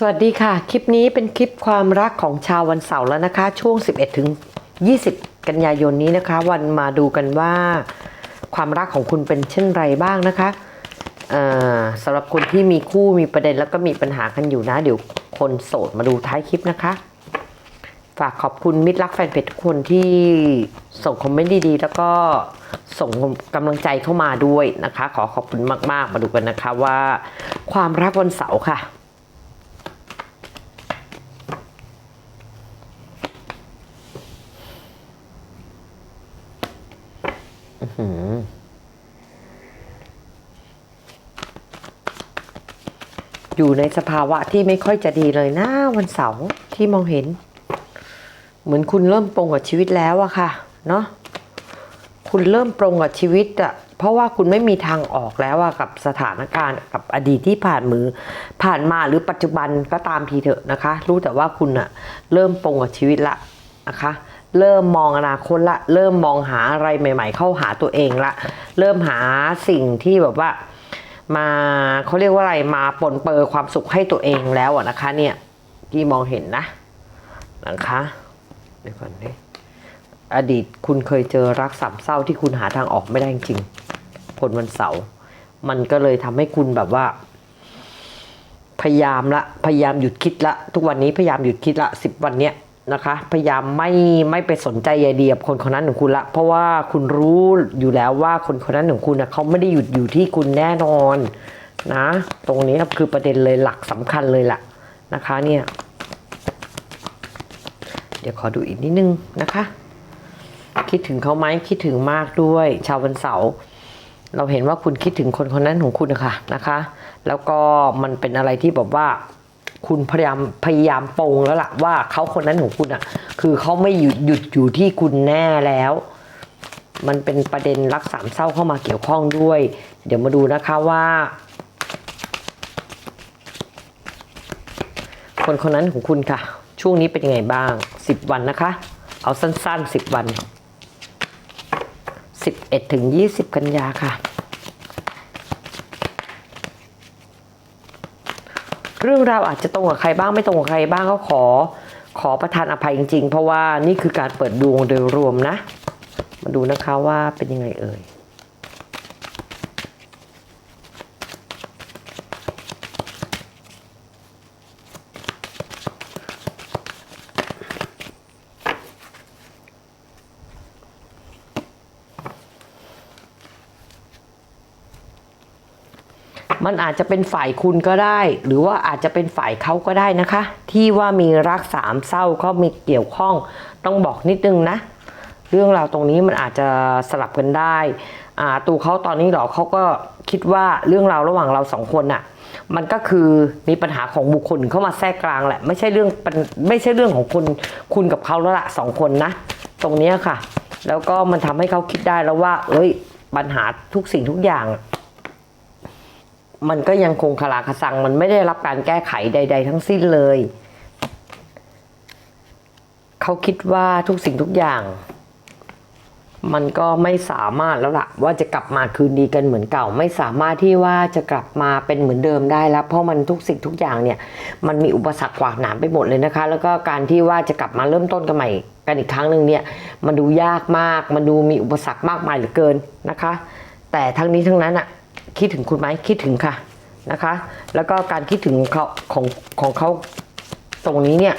สวัสดีค่ะ คลิปนี้เป็นคลิปความรักของชาววันเสาร์แล้วนะคะ ช่วง 11 ถึง 20 กันยายนนี้นะคะ วันมาดูกันว่า ความรักของคุณเป็นเช่นไรบ้างนะคะสำหรับคนที่มีคู่มีประเด็นแล้วก็มีปัญหากันอยู่นะ เดี๋ยวคนโสดมาดูท้ายคลิปนะคะ ฝากขอบคุณมิตรรักแฟนเพจทุกคนที่ส่งคอมเมนต์ดีๆ แล้วก็ส่งกำลังใจเข้ามาด้วยนะคะ ขอขอบคุณมากๆมาดูกันนะคะว่า ความรักวันเสาร์ค่ะ อยู่ในสภาวะที่ไม่ค่อยจะดีเลยนะวันเสาร์ที่มองเห็น เหมือนคุณเริ่มปรงกับชีวิตแล้วอะค่ะ เนาะคุณเริ่มปรงกับชีวิตอะเพราะว่าคุณไม่มีทางออกแล้วอะกับสถานการณ์กับอดีตที่ผ่านมือ ผ่านมาหรือปัจจุบันก็ตามทีเถอะนะคะ รู้แต่ว่าคุณอะเริ่มปรงกับชีวิตละนะคะ เริ่มมองอนาคตละ เริ่มมองหาอะไรใหม่ ๆ เข้าหาตัวเองละ เริ่มหาสิ่งที่แบบว่า มาเขาเรียกว่าอะไรมาปนเปื้อความสุขให้ตัวเองแล้วอะนะคะ เนี่ยที่มองเห็นนะนะคะเดี๋ยวก่อนดิอดีตคุณเคยเจอรักสามเศร้าที่คุณหาทางออกไม่ได้จริงคนวันเสาร์มันก็เลยทำให้คุณแบบว่า พยายามละ พยายามหยุดคิดละ ทุกวันนี้พยายามหยุดคิดละสิบวันเนี้ย นะคะ พยายามไม่ไม่ไปสนใจใยดีกับคนคนนั้นของคุณละ เพราะว่าคุณรู้อยู่แล้วว่าคนคนนั้นของคุณนะเขาไม่ได้หยุดอยู่ที่คุณแน่นอนนะ ตรงนี้คือประเด็นเลยหลักสำคัญเลยล่ะนะคะเนี่ย เดี๋ยวขอดูอีกนิดนึงนะคะ คิดถึงเขาไหมคิดถึงมากด้วย ชาววันเสาร์เราเห็นว่าคุณคิดถึงคนคนนั้นของคุณนะคะนะคะ แล้วก็มันเป็นอะไรที่แบบว่า คุณพยายามพยายามปงแล้วล่ะว่าเขาคนนั้นของคุณอะ คือเขาไม่หยุดหยุดอยู่ที่คุณแน่แล้ว มันเป็นประเด็นรักสามเศร้าเข้ามาเกี่ยวข้องด้วย เดี๋ยวมาดูนะคะว่า คนคนนั้นของคุณค่ะ ช่วงนี้เป็นยังไงบ้าง 10 วันนะคะ เอาสั้นๆ 10 วัน 11ถึง20 กันยาค่ะ เรื่องราวอาจจะตรงกับใครบ้างไม่ตรงกับใครบ้างก็ขอขอประทานอภัยจริง ๆ เพราะว่านี่คือการเปิดดวงโดยรวมนะ มาดูนะคะว่าเป็นยังไงเอ่ย มันอาจจะเป็นฝ่ายคุณก็ได้ หรือว่าอาจจะเป็นฝ่ายเขาก็ได้นะคะ ที่ว่ามีรักสามเศร้าเขามีเกี่ยวข้อง ต้องบอกนิดนึงนะ เรื่องราวตรงนี้มันอาจจะสลับกันได้อ่าตัวเขาตอนนี้หรอเขาก็คิดว่าเรื่องราวระหว่างเราสองคนน่ะมันก็คือมีปัญหาของบุคคลเข้ามาแทรกกลางแหละ ไม่ใช่เรื่องไม่ใช่เรื่องของคุณคุณกับเขาแล้วละสองคนนะ ตรงนี้ค่ะ แล้วก็มันทำให้เขาคิดได้แล้วว่า เอ้ยปัญหาทุกสิ่งทุกอย่าง มันก็ยังคงคลาคสังมันไม่ได้รับการแก้ไขใด ๆ ทั้งสิ้นเลย เขาคิดว่าทุกสิ่งทุกอย่าง มันก็ไม่สามารถแล้วล่ะ ว่าจะกลับมาคืนดีกันเหมือนเก่า ไม่สามารถที่ว่าจะกลับมาเป็นเหมือนเดิมได้แล้ว เพราะมันทุกสิ่งทุกอย่างเนี่ย มันมีอุปสรรคกวากหนามไปหมดเลยนะคะ แล้วก็การที่ว่าจะกลับมาเริ่มต้นกันใหม่กันอีกครั้งหนึ่งเนี่ย มันดูยากมาก มันดูมีอุปสรรคมากมายเหลือเกินนะคะ แต่ทั้งนี้ทั้งนั้นอะ คิดถึงคุณไหมคิดถึงค่ะนะคะ แล้วก็การคิดถึงเขาของของเขาตรงนี้เนี่ย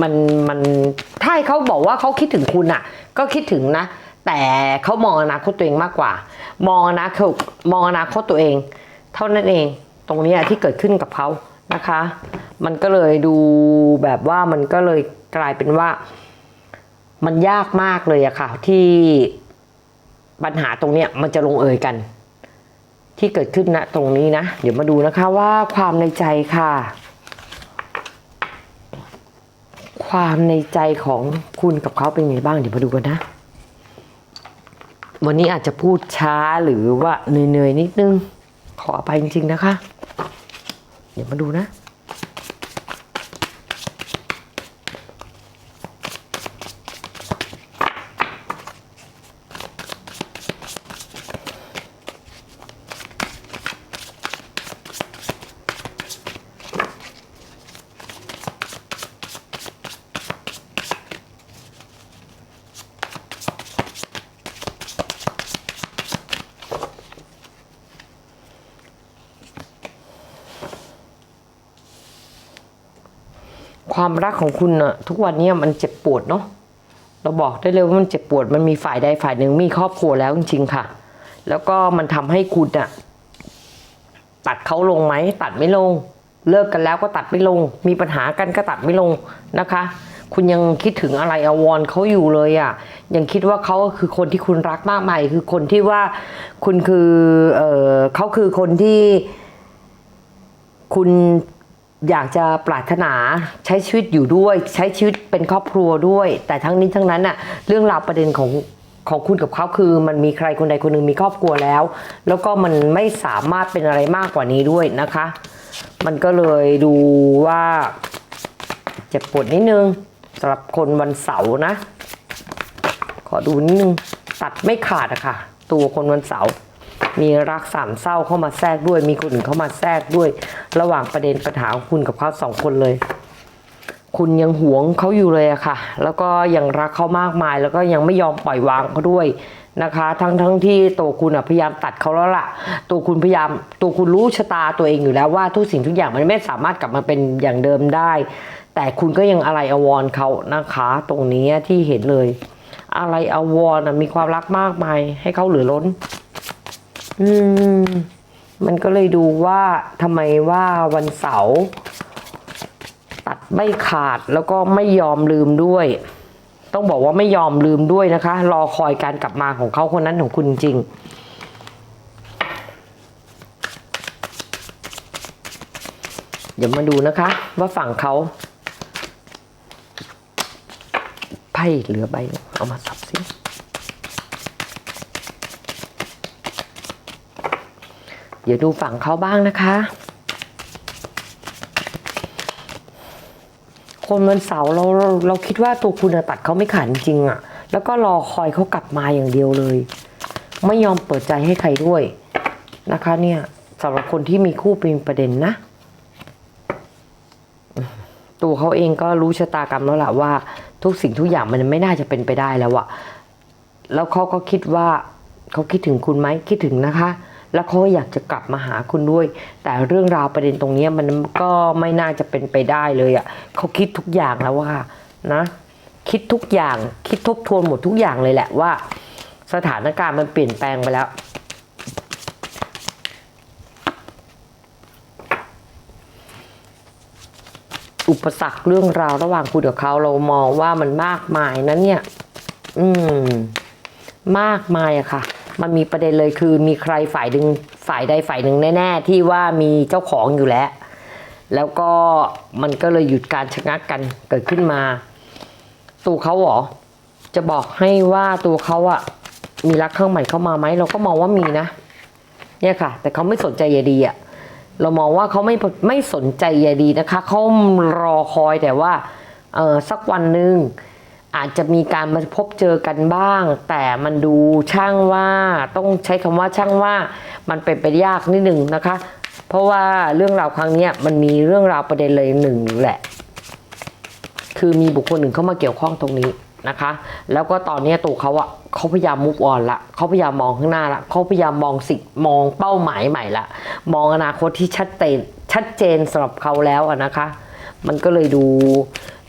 มันมันถ้าเขาบอกว่าเขาคิดถึงคุณอะก็คิดถึงนะ แต่เขามองอนาคตตัวเองมากกว่า มองอนาคตมองอนาคตตัวเอง เท่านั้นเองตรงนี้ที่เกิดขึ้นกับเขานะคะ มันก็เลยดูแบบว่ามันก็เลยกลายเป็นว่า มันยากมากเลยอะค่ะ ที่ปัญหาตรงเนี้ยมันจะลงเอยกัน ที่เกิดขึ้นณตรงนี้นะ เดี๋ยวมาดูนะคะว่าความในใจค่ะ ความในใจของคุณกับเขาเป็นไงบ้าง เดี๋ยวมาดูกันนะ วันนี้อาจจะพูดช้าหรือว่าเหนื่อยๆนิดนึง ขออภัยจริงๆนะคะ เดี๋ยวมาดูนะ ความรักของคุณอะทุกวันนี้มันเจ็บปวดเนาะเราบอกได้เลยว่ามันเจ็บปวด มันมีฝ่ายใดฝ่ายหนึ่งมีครอบครัวแล้วจริงๆค่ะ แล้วก็มันทำให้คุณอะตัดเขาลงไหมตัดไม่ลง เลิกกันแล้วก็ตัดไม่ลง มีปัญหากันก็ตัดไม่ลงนะคะ คุณยังคิดถึงอะไรอาวรเขาอยู่เลยอะ่ะยังคิดว่าเขาคือคนที่คุณรักมากมายคือคนที่ว่าคุณคือเออเขาคือคนที่คุณ อยากจะปรารถนาใช้ชีวิตอยู่ด้วย ใช้ชีวิตเป็นครอบครัวด้วย แต่ทั้งนี้ทั้งนั้นน่ะเรื่องราวประเด็นของของคุณกับเขาคือ มันมีใครคนใดคนหนึ่งมีครอบครัวแล้ว แล้วก็มันไม่สามารถเป็นอะไรมากกว่านี้ด้วยนะคะ มันก็เลยดูว่าเจ็บปวดนิดนึงสำหรับคนวันเสาร์นะ ขอดูนิดนึงตัดไม่ขาดอะค่ะ ตัวคนวันเสาร์ มีรักสามเศร้าเข้ามาแทรกด้วย มีคนอื่นเข้ามาแทรกด้วย ระหว่างประเด็นปัญหาของคุณกับเขาสองคนเลย คุณยังหวงเขาอยู่เลยอะค่ะ แล้วก็ยังรักเขามากมาย แล้วก็ยังไม่ยอมปล่อยวางเขาด้วยนะคะ ทั้งทั้งที่ตัวคุณพยายามตัดเขาแล้วล่ะ ตัวคุณพยายามตัวคุณรู้ชะตาตัวเองอยู่แล้วว่าทุกสิ่งทุกอย่างมันไม่สามารถกลับมาเป็นอย่างเดิมได้ แต่คุณก็ยังอะไรอาวรเขานะคะ ตรงนี้ที่เห็นเลย อะไรอาวรณ์อะมีความรักมากมายให้เขาเหลือล้น อืม มันก็เลยดูว่าทำไมว่าวันเสาร์ตัดไม่ขาดแล้วก็ไม่ยอมลืมด้วย ต้องบอกว่าไม่ยอมลืมด้วยนะคะ รอคอยการกลับมาของเขาคนนั้นของคุณจริงเดี๋ยวมาดูนะคะ ว่าฝั่งเขาไพ่เหลือใบเอามาสับสิ เดี๋ยวดูฝั่งเขาบ้างนะคะ คนวันเสาร์เราเราคิดว่าตัวคุณตัดเขาไม่ขาดจริงอะแล้วก็รอคอยเขากลับมาอย่างเดียวเลย ไม่ยอมเปิดใจให้ใครด้วยนะคะเนี่ยสำหรับคนที่มีคู่เป็นประเด็นนะ ตัวเขาเองก็รู้ชะตากรรมแล้วล่ะว่า ทุกสิ่งทุกอย่างมันไม่น่าจะเป็นไปได้แล้วอะแล้วเขาก็คิดว่าเขาคิดถึงคุณไหมคิดถึงนะคะ แล้วเขาอยากจะกลับมาหาคุณด้วย แต่เรื่องราวประเด็นตรงนี้มันก็ไม่น่าจะเป็นไปได้เลยอะเขาคิดทุกอย่างแล้วว่านะคิดทุกอย่างคิดทบทวนหมดทุกอย่างเลยแหละว่า สถานการณ์มันเปลี่ยนแปลงไปแล้ว อุปสรรคเรื่องราวระหว่างคุณกับเขาเรามองว่ามันมากมายนะเนี่ย อืม มากมายอะค่ะ มันมีประเด็นเลยคือมีใครฝ่ายหนึ่งฝ่ายใดฝ่ายหนึ่งแน่ ๆ ที่ว่ามีเจ้าของอยู่แล้ว แล้วก็มันก็เลยหยุดการชะงักกันเกิดขึ้นมา ตัวเขาเหรอจะบอกให้ว่าตัวเขาอะมีรักข้างใหม่เข้ามาไหมเราก็มองว่ามีนะ เนี่ยค่ะ แต่เขาไม่สนใจใยดีอะเรามองว่าเขาไม่ไม่สนใจใยดีนะคะเขารอคอยแต่ว่าเออสักวันหนึ่ง อาจจะมีการมาพบเจอกันบ้าง แต่มันดูช่างว่าต้องใช้คำว่าช่างว่ามันเป็นไปยากนิดหนึ่งนะคะ เพราะว่าเรื่องราวครั้งนี้มันมีเรื่องราวประเด็นเลยหนึ่งแหละ คือมีบุคคลหนึ่งเข้ามาเกี่ยวข้องตรงนี้นะคะ แล้วก็ตอนนี้ตัวเขาอะเขาพยายามมุกออนละเขาพยายามมองข้างหน้าละเขาพยายามมองสิมองเป้าหมายใหม่ละมองอนาคตที่ชัดเจนชัดเจนสำหรับเขาแล้วอะนะคะ มันก็เลยดู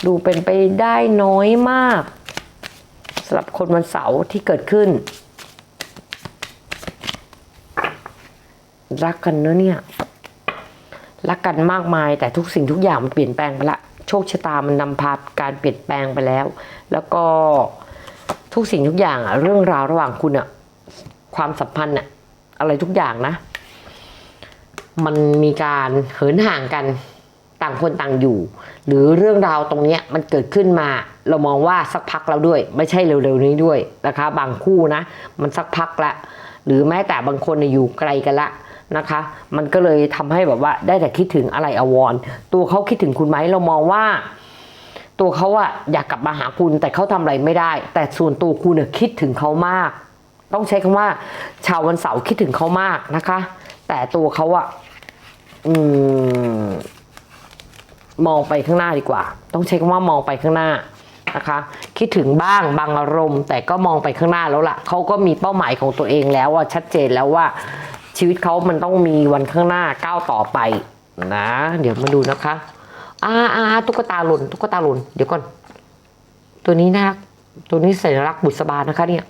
ดูเป็นไปได้น้อยมากสำหรับคนวันเสาร์ที่เกิดขึ้น รักกันเนอะเนี่ยรักกันมากมายแต่ทุกสิ่งทุกอย่างมันเปลี่ยนแปลงไปละโชคชะตามันนำพาการเปลี่ยนแปลงไปแล้ว แล้วก็ทุกสิ่งทุกอย่างอะเรื่องราวระหว่างคุณอะความสัมพันธ์อะอะไรทุกอย่างนะ มันมีการเหินห่างกัน ต่างคนต่างอยู่ หรือเรื่องราวตรงนี้มันเกิดขึ้นมา เรามองว่าสักพักแล้วด้วย ไม่ใช่เร็วๆนี้ด้วยนะคะ บางคู่นะ มันสักพักละหรือแม้แต่บางคนเนี่ยอยู่ไกลกันละนะคะ มันก็เลยทำให้แบบว่าได้แต่คิดถึงอะไรอาวรตัวเขาคิดถึงคุณไหมเรามองว่า ตัวเขาอะอยากกลับมาหาคุณแต่เขาทำอะไรไม่ได้ แต่ส่วนตัวคุณเนี่ยคิดถึงเขามาก ต้องใช้คำว่า ชาววันเสาร์คิดถึงเขามากนะคะ แต่ตัวเขาอะอืม มองไปข้างหน้าดีกว่า ต้องใช้คำว่ามองไปข้างหน้านะคะ คิดถึงบ้างบางอารมณ์ แต่ก็มองไปข้างหน้าแล้วล่ะเขาก็มีเป้าหมายของตัวเองแล้วว่าชัดเจนแล้วว่าชีวิตเขามันต้องมีวันข้างหน้าก้าวต่อไปนะ เดี๋ยวมาดูนะคะอ่าอ่าตุ๊กตาหล่นตุ๊กตาหล่นเดี๋ยวก่อน ตัวนี้น่ารักตัวนี้สัญลักษณ์บุษบานะคะเนี่ย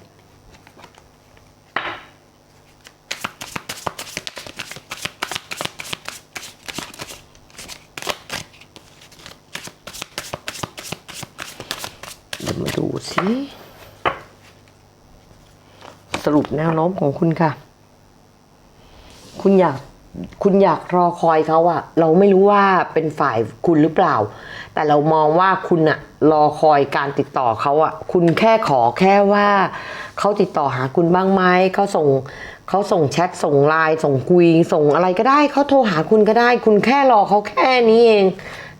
ยวมาดูสิสรุปแนวโน้มของคุณค่ะ คุณอยากคุณอยากรอคอยเขาอะเราไม่รู้ว่าเป็นฝ่ายคุณหรือเปล่า แต่เรามองว่าคุณอะรอคอยการติดต่อเขาอะคุณแค่ขอแค่ว่าเขาติดต่อหาคุณบ้างไหมเขาส่งเขาส่งแชทส่งไลน์ส่งคุยส่งอะไรก็ได้เขาโทรหาคุณก็ได้ คุณแค่รอเขาแค่นี้เอง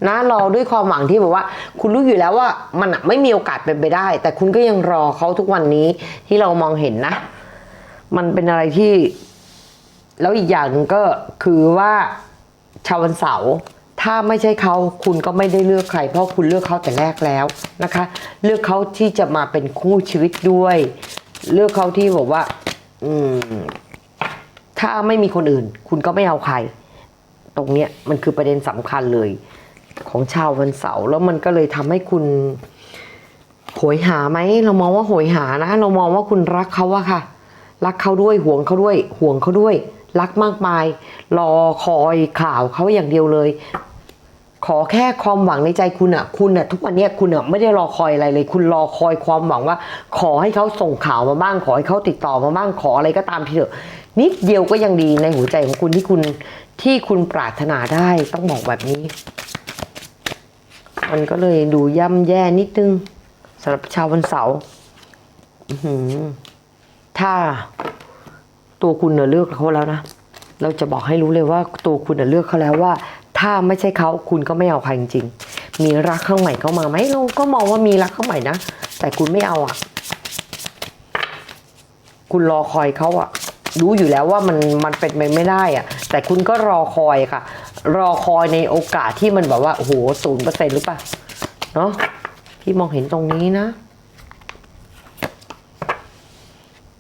นะรอด้วยความหวังที่แบบว่า คุณรู้อยู่แล้วว่ามันไม่มีโอกาสเป็นไปได้ แต่คุณก็ยังรอเขาทุกวันนี้ที่เรามองเห็นนะ มันเป็นอะไรที่ แล้วอีกอย่างหนึงก็คือว่าชาววันเสาร์ถ้าไม่ใช่เขาคุณก็ไม่ได้เลือกใคร เพราะคุณเลือกเขาแต่แรกแล้วนะคะ เลือกเขาที่จะมาเป็นคู่ชีวิตด้วย เลือกเขาที่บอกว่า อืม ถ้าไม่มีคนอื่น คุณก็ไม่เอาใคร ตรงเนี้ยมันคือประเด็นสำคัญเลย ของชาววันเสาร์แล้วมันก็เลยทำให้คุณโหยหาไหมเรามองว่าโหยหานะ เรามองว่าคุณรักเขาอะค่ะ รักเขาด้วยห่วงเขาด้วย ห่วงเขาด้วย รักมากมาย รอคอยข่าวเขาอย่างเดียวเลย ขอแค่ความหวังในใจคุณอะคุณอะทุกวันเนี้ยคุณอะไม่ได้รอคอยอะไรเลย คุณรอคอยความหวังว่า ขอให้เขาส่งข่าวมาบ้าง ขอให้เขาติดต่อมาบ้างขออะไรก็ตามทีเถอะนิดเดียวก็ยังดีในหัวใจของคุณที่คุณที่คุณปรารถนาได้ต้องบอกแบบนี้ มันก็เลยดูย่ำแย่นิดนึงสำหรับชาววันเสาร์ถ้าตัวคุณเน่ะเลือกเขาแล้วนะ เราจะบอกให้รู้เลยว่าตัวคุณเน่ะเลือกเขาแล้วว่า ถ้าไม่ใช่เขาคุณก็ไม่เอาใครจริงๆมีรักข้างใหม่เข้ามาไหมเราก็มองว่ามีรักเข้าใหม่นะ แต่คุณไม่เอาอะ คุณรอคอยเขาอะ รู้อยู่แล้วว่ามันมันเป็นไปไม่ได้อะ แต่คุณก็รอคอยค่ะ รอคอยในโอกาสที่มันแบบว่า โอ้โหศูนย์เปอร์เซ็นต์หรือเปล่าเนาะพี่มองเห็นตรงนี้นะ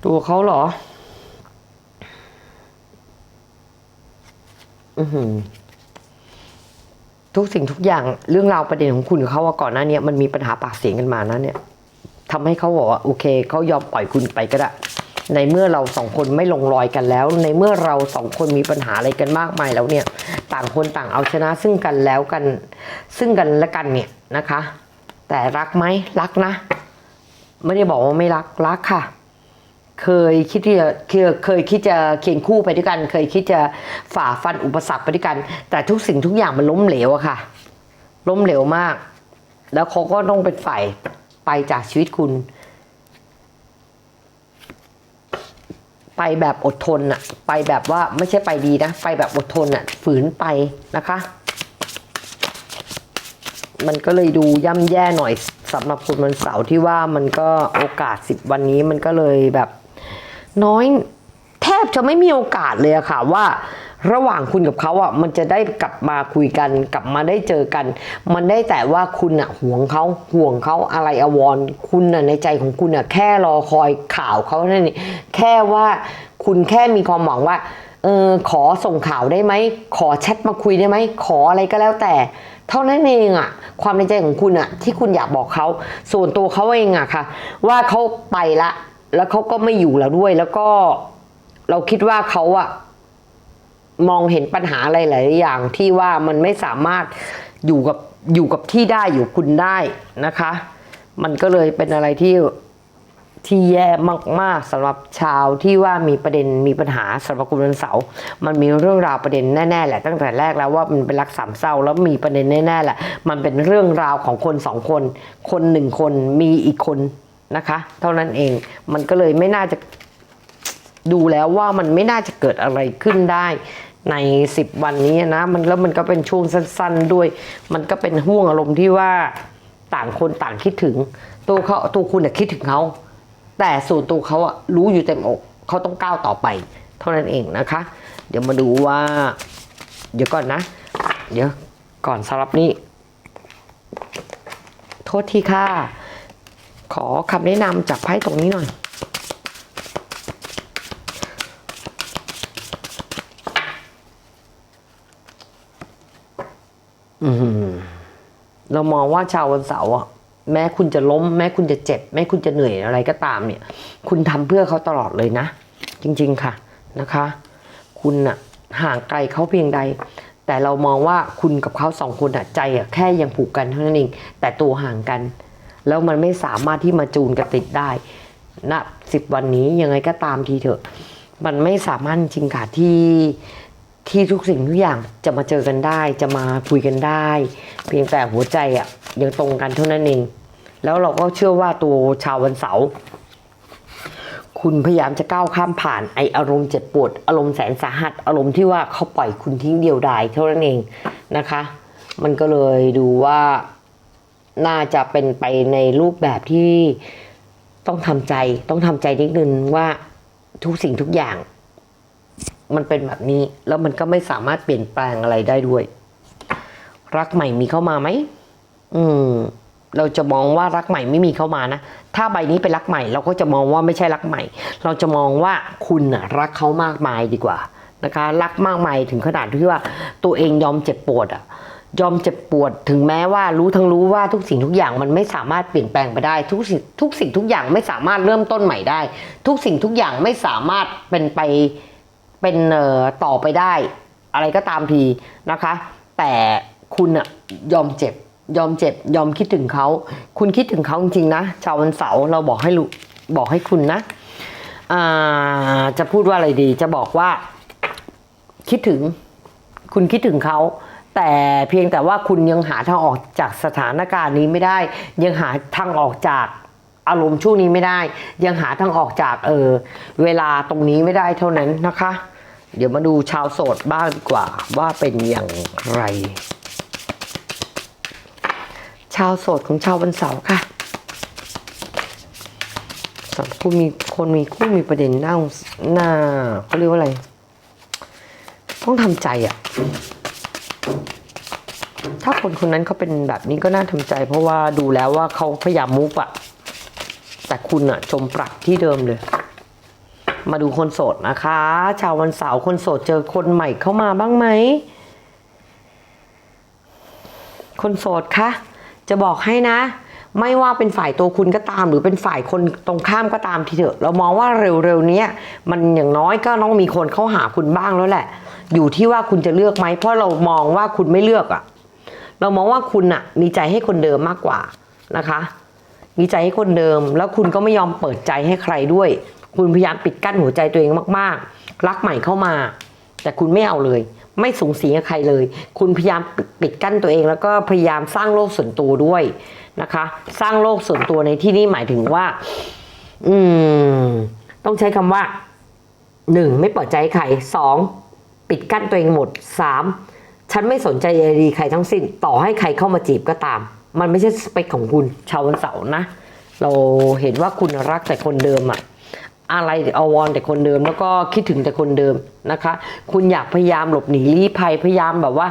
ตัวเขาเหรอ อือหือทุกสิ่งทุกอย่างเรื่องราวประเด็นของคุณกับเขาว่าก่อนหน้านี้มันมีปัญหาปากเสียงกันมานะเนี่ยทำให้เขาบอกว่าโอเคเขายอมปล่อยคุณไปก็ได้ ในเมื่อเราสองคนไม่ลงรอยกันแล้ว ในเมื่อเราสองคนมีปัญหาอะไรกันมากมายแล้วเนี่ยต่างคนต่างเอาชนะซึ่งกันแล้วกัน ซึ่งกันและกันเนี่ยนะคะ แต่รักไหมรักนะ ไม่ได้บอกว่าไม่รักรักค่ะเคยคิดที่จะเคยเคยคิดจะเคียงคู่ไปด้วยกัน เคยคิดจะฝ่าฟันอุปสรรคไปด้วยกัน แต่ทุกสิ่งทุกอย่างมันล้มเหลวอะค่ะ ล้มเหลวมาก แล้วเขาก็ต้องเป็นฝ่ายไปจากชีวิตคุณ ไปแบบอดทนอะไปแบบว่าไม่ใช่ไปดีนะ ไปแบบอดทนอะฝืนไปนะคะ มันก็เลยดูย่ำแย่หน่อยสำหรับคุณวันเสาร์ที่ว่ามันก็โอกาสสิบวันนี้มันก็เลยแบบ น้อยแทบจะไม่มีโอกาสเลยอะค่ะว่า ระหว่างคุณกับเขาอะมันจะได้กลับมาคุยกัน กลับมาได้เจอกัน มันได้แต่ว่าคุณอะห่วงเขาห่วงเขาอะไรอววรคุณอะในใจของคุณอะแค่รอคอยข่าวเขานั่นเองแค่ว่าคุณแค่มีความหวังว่าเออขอส่งข่าวได้ไหม ขอแชทมาคุยได้ไหม ขออะไรก็แล้วแต่ เท่านั้นเองอะความในใจของคุณอะที่คุณอยากบอกเขาส่วนตัวเขาเองอะค่ะ ว่าเขาไปละ แล้วเขาก็ไม่อยู่แล้วด้วย แล้วก็เราคิดว่าเขาอะ มองเห็นปัญหาอะไรหลายอย่างที่ว่ามันไม่สามารถอยู่กับอยู่กับที่ได้อยู่คุณได้นะคะ มันก็เลยเป็นอะไรที่ที่แย่มากๆสำหรับชาวที่ว่ามีประเด็นมีปัญหาสำหรับคุณวันเสาร์มันมีเรื่องราวประเด็นแน่ๆแหละตั้งแต่แรกแล้วว่ามันเป็นรักสามเศร้าแล้วมีประเด็นแน่ๆแหละ มันเป็นเรื่องราวของคนสองคน คนหนึ่งคนมีอีกคนนะคะ เท่านั้นเองมันก็เลยไม่น่าจะดูแล้วว่ามันไม่น่าจะเกิดอะไรขึ้นได้ ในสิบวันนี้นะมันแล้วมันก็เป็นช่วงสั้น ๆ ด้วย มันก็เป็นห่วงอารมณ์ที่ว่าต่างคนต่างคิดถึง ตัวเขาตัวคุณอะคิดถึงเขาแต่ส่วนตัวเขาอะรู้อยู่เต็มอกเขาต้องก้าวต่อไป เท่านั้นเองนะคะ เดี๋ยวมาดูว่า เดี๋ยวก่อนนะ เดี๋ยวก่อนสำหรับนี้ โทษทีค่ะ ขอคำแนะนำจากไพ่ตรงนี้หน่อย เรามองว่าชาววันเสาร์อะแม้คุณจะล้ม แม้คุณจะเจ็บ แม้คุณจะเหนื่อยอะไรก็ตามเนี่ย คุณทำเพื่อเขาตลอดเลยนะ จริง ๆ ค่ะนะคะ คุณอะห่างไกลเขาเพียงใด แต่เรามองว่าคุณกับเขาสองคนอะใจอะแค่ยังผูกกันเท่านั้นเอง แต่ตัวห่างกัน แล้วมันไม่สามารถที่มาจูนกับติดได้ณสิบวันนี้ยังไงก็ตามทีเถอะ มันไม่สามารถจริงค่ะที่ ที่ทุกสิ่งทุกอย่างจะมาเจอกันได้ จะมาคุยกันได้ เพียงแต่หัวใจอะยังตรงกันเท่านั้นเอง แล้วเราก็เชื่อว่าตัวชาววันเสาร์คุณพยายามจะก้าวข้ามผ่านไออารมณ์เจ็บปวด อารมณ์แสนสาหัส อารมณ์ที่ว่าเขาปล่อยคุณทิ้งเดียวดายเท่านั้นเองนะคะ มันก็เลยดูว่าน่าจะเป็นไปในรูปแบบที่ต้องทำใจ ต้องทำใจนิดนึงว่าทุกสิ่งทุกอย่าง มันเป็นแบบนี้ แล้วมันก็ไม่สามารถเปลี่ยนแปลงอะไรได้ด้วย รักใหม่มีเข้ามาไหมอืม เราจะมองว่ารักใหม่ไม่มีเข้ามานะ ถ้าใบนี้เป็นรักใหม่ เราก็จะมองว่าไม่ใช่รักใหม่ เราจะมองว่าคุณนะรักเขามากมายดีกว่านะคะ รักมากมายถึงขนาดที่ว่าตัวเองยอมเจ็บปวดอะยอมเจ็บปวดถึงแม้ว่ารู้ทั้งรู้ว่าทุกสิ่งทุกอย่างมันไม่สามารถเปลี่ยนแปลงไปได้ ทุกสิ่งทุกสิ่งทุกอย่างไม่สามารถเริ่มต้นใหม่ได้ ทุกสิ่งทุกอย่างไม่สามารถเป็นไป เป็นเอ่อต่อไปได้ อะไรก็ตามทีนะคะ แต่คุณอะยอมเจ็บ ยอมเจ็บ ยอมคิดถึงเขา คุณคิดถึงเขาจริงๆนะชาววันเสาร์เราบอกให้รู้บอกให้คุณนะอ่าจะพูดว่าอะไรดี จะบอกว่า คิดถึง คุณคิดถึงเขาแต่เพียงแต่ว่าคุณยังหาทางออกจากสถานการณ์นี้ไม่ได้ ยังหาทางออกจากอารมณ์ช่วงนี้ไม่ได้ ยังหาทางออกจากเออเวลาตรงนี้ไม่ได้เท่านั้นนะคะ เดี๋ยวมาดูชาวโสดบ้างดีกว่าว่าเป็นอย่างไร ชาวโสดของชาววันเสาร์ค่ะสำหรับผู้มีคนมีคู่มีประเด็นหน้าหน้าเขาเรียกว่าอะไร ต้องทำใจอะถ้าคนคนนั้นเขาเป็นแบบนี้ก็น่าทำใจ เพราะว่าดูแล้วว่าเขาพยายามมุกอะแต่คุณอะจมปลักที่เดิมเลย มาดูคนโสดนะคะ ชาววันเสาร์คนโสดเจอคนใหม่เข้ามาบ้างไหม คนโสดคะจะบอกให้นะ ไม่ว่าเป็นฝ่ายตัวคุณก็ตาม หรือเป็นฝ่ายคนตรงข้ามก็ตามทีเถอะเรามองว่าเร็วๆนี้มันอย่างน้อยก็ต้องมีคนเข้าหาคุณบ้างแล้วแหละ อยู่ที่ว่าคุณจะเลือกไหมเพราะเรามองว่าคุณไม่เลือกอะเรามองว่าคุณอะมีใจให้คนเดิมมากกว่านะคะ มีใจให้คนเดิม แล้วคุณก็ไม่ยอมเปิดใจให้ใครด้วย คุณพยายามปิดกั้นหัวใจตัวเองมากๆ รักใหม่เข้ามา แต่คุณไม่เอาเลย ไม่สูงสิงกับใครเลย คุณพยายามปิดกั้นตัวเอง แล้วก็พยายามสร้างโลกส่วนตัวด้วยนะคะ สร้างโลกส่วนตัวในที่นี้หมายถึงว่า อืม ต้องใช้คำว่าหนึ่งไม่เปิดใจให้ใครสองปิดกั้นตัวเองหมดสามฉันไม่สนใจใยดีใครทั้งสิ้น ต่อให้ใครเข้ามาจีบก็ตาม มันไม่ใช่สเปคของคุณชาววันเสาร์นะ เราเห็นว่าคุณรักแต่คนเดิมอะ อะไรเอาวอนแต่คนเดิม แล้วก็คิดถึงแต่คนเดิมนะคะ คุณอยากพยายามหลบหนีลี้ภัยพยายามแบบว่า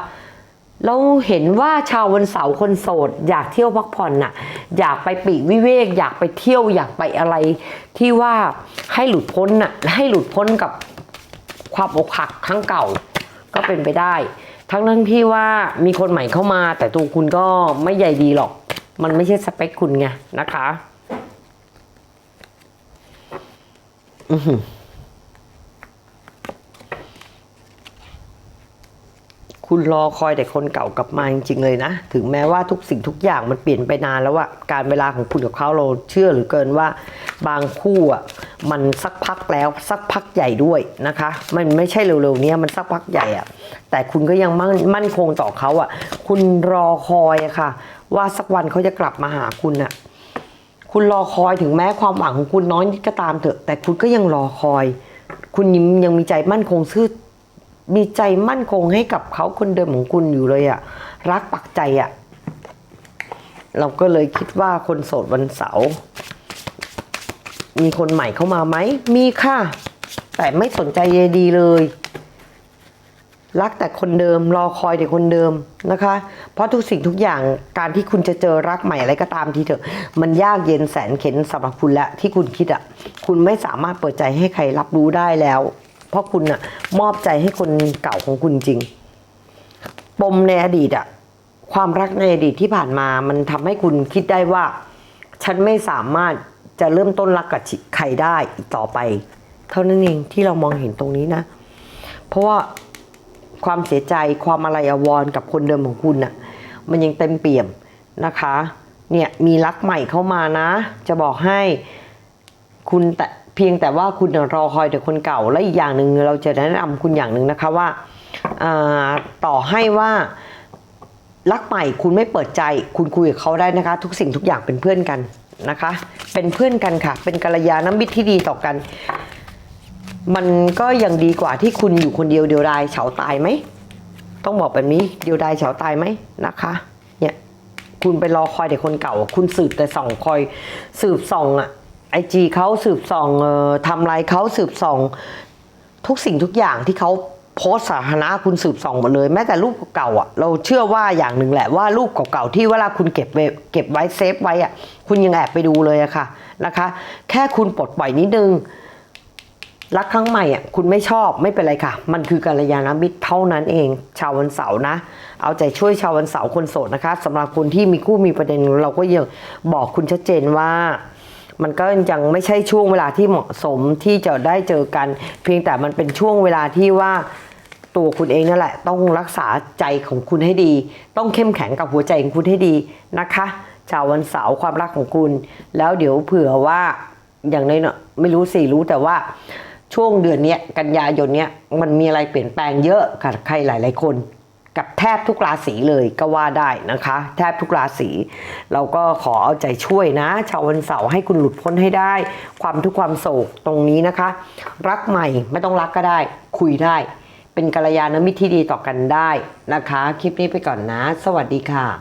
เราเห็นว่าชาววันเสาร์คนโสด อยากเที่ยวพักผ่อนน่ะ อยากไปปีกวิเวก อยากไปเที่ยวอยากไปอะไร ที่ว่าให้หลุดพ้นน่ะให้หลุดพ้นกับความอกหักครั้งเก่าก็เป็นไปได้ ทั้งนั้นที่ว่ามีคนใหม่เข้ามา แต่ตัวคุณก็ไม่ใหญ่ดีหรอก มันไม่ใช่สเปคคุณไงนะคะ คุณรอคอยแต่คนเก่ากลับมาจริงๆเลยนะ ถึงแม้ว่าทุกสิ่งทุกอย่างมันเปลี่ยนไปนานแล้วอะการเวลาของคุณกับเขาเราเชื่อหรือเกินว่า บางคู่อะมันสักพักแล้วสักพักใหญ่ด้วยนะคะ มันไม่ใช่เร็วๆนี้มันสักพักใหญ่อะแต่คุณก็ยังมั่นมั่นคงต่อเขาอะคุณรอคอยอะค่ะ ว่าสักวันเขาจะกลับมาหาคุณอะ คุณรอคอยถึงแม้ความหวังของคุณน้อยนิดก็ตามเถอะ แต่คุณก็ยังรอคอย คุณยังยังมีใจมั่นคงซื่อมีใจมั่นคงให้กับเขาคนเดิมของคุณอยู่เลยอะรักปักใจอะเราก็เลยคิดว่าคนโสดวันเสาร์มีคนใหม่เข้ามาไหมมีค่ะ แต่ไม่สนใจใยดีเลย รักแต่คนเดิมรอคอยแต่คนเดิมนะคะ เพราะทุกสิ่งทุกอย่างการที่คุณจะเจอรักใหม่อะไรก็ตามทีเถอะ มันยากเย็นแสนเข็นสำหรับคุณและที่คุณคิดอะ่ะคุณไม่สามารถเปิดใจให้ใครรับรู้ได้แล้ว เพราะคุณอะ่ะมอบใจให้คนเก่าของคุณจริง ปมในอดีตอะ่ะความรักในอดีตที่ผ่านมา มันทำให้คุณคิดได้ว่า ฉันไม่สามารถจะเริ่มต้นรักกับใครได้อีกต่อไป เท่านั้นเองที่เรามองเห็นตรงนี้นะ เพราะว่า ความเสียใจความอะไรอาวรกับคนเดิมของคุณน่ะมันยังเต็มเปี่ยมนะคะเนี่ยมีรักใหม่เข้ามานะ จะบอกให้คุณแต่เพียงแต่ว่าคุณรอคอยแต่คนเก่าและอีกอย่างหนึ่งเราจะแนะนำคุณอย่างหนึ่งนะคะว่าอ่าต่อให้ว่ารักใหม่คุณไม่เปิดใจ คุณคุยกับเขาได้นะคะ ทุกสิ่งทุกอย่างเป็นเพื่อนกันนะคะ เป็นเพื่อนกันค่ะ เป็นกัลยาณมิตรที่ดีต่อกัน มันก็ยังดีกว่าที่คุณอยู่คนเดียวเดียวดายเฉาตายไหม ต้องบอกแบบนี้เดียวดายเฉาตายไหมนะคะ เนี่ยคุณไปรอคอยแต่คนเก่า คุณสืบแต่ส่องคอยสืบส่องอะไอจีเขาสืบส่องเอ่อทำลายเขาสืบส่อง ทุกสิ่งทุกอย่างที่เขาโพสสาธารณะคุณสืบส่องหมดเลย แม้แต่รูปเก่าอะ เราเชื่อว่าอย่างหนึ่งแหละว่ารูปเก่าๆที่เวลาคุณเก็บไว้เก็บไว้เซฟไว้อะคุณยังแอบไปดูเลยอะค่ะนะคะ แค่คุณปลดปล่อยนิดนึง รักครั้งใหม่อะคุณไม่ชอบไม่เป็นไรค่ะ มันคือกัลยาณมิตรเท่านั้นเอง ชาววันเสาร์นะ เอาใจช่วยชาววันเสาร์คนโสดนะคะสำหรับคนที่มีคู่มีประเด็นเราก็ยังบอกคุณชัดเจนว่ามันก็ยังไม่ใช่ช่วงเวลาที่เหมาะสมที่จะได้เจอกัน เพียงแต่มันเป็นช่วงเวลาที่ว่าตัวคุณเองนั่นแหละ ต้องรักษาใจของคุณให้ดี ต้องเข้มแข็งกับหัวใจของคุณให้ดีนะคะชาววันเสาร์ความรักของคุณ แล้วเดี๋ยวเผื่อว่าอย่างน้อยเนอะไม่รู้สิรู้แต่ว่า ช่วงเดือนนี้กันยายนเนี้ยมันมีอะไรเปลี่ยนแปลงเยอะกับใครหลาย ๆ คนกับแทบทุกราศีเลยก็ว่าได้นะคะ แทบทุกราศีเราก็ขอเอาใจช่วยนะ ชาววันเสาร์ให้คุณหลุดพ้นให้ได้ ความทุกข์ความโศกตรงนี้นะคะ รักใหม่ไม่ต้องรักก็ได้ คุยได้ เป็นกัลยาณมิตรที่ดีต่อกันได้นะคะ คลิปนี้ไปก่อนนะ สวัสดีค่ะ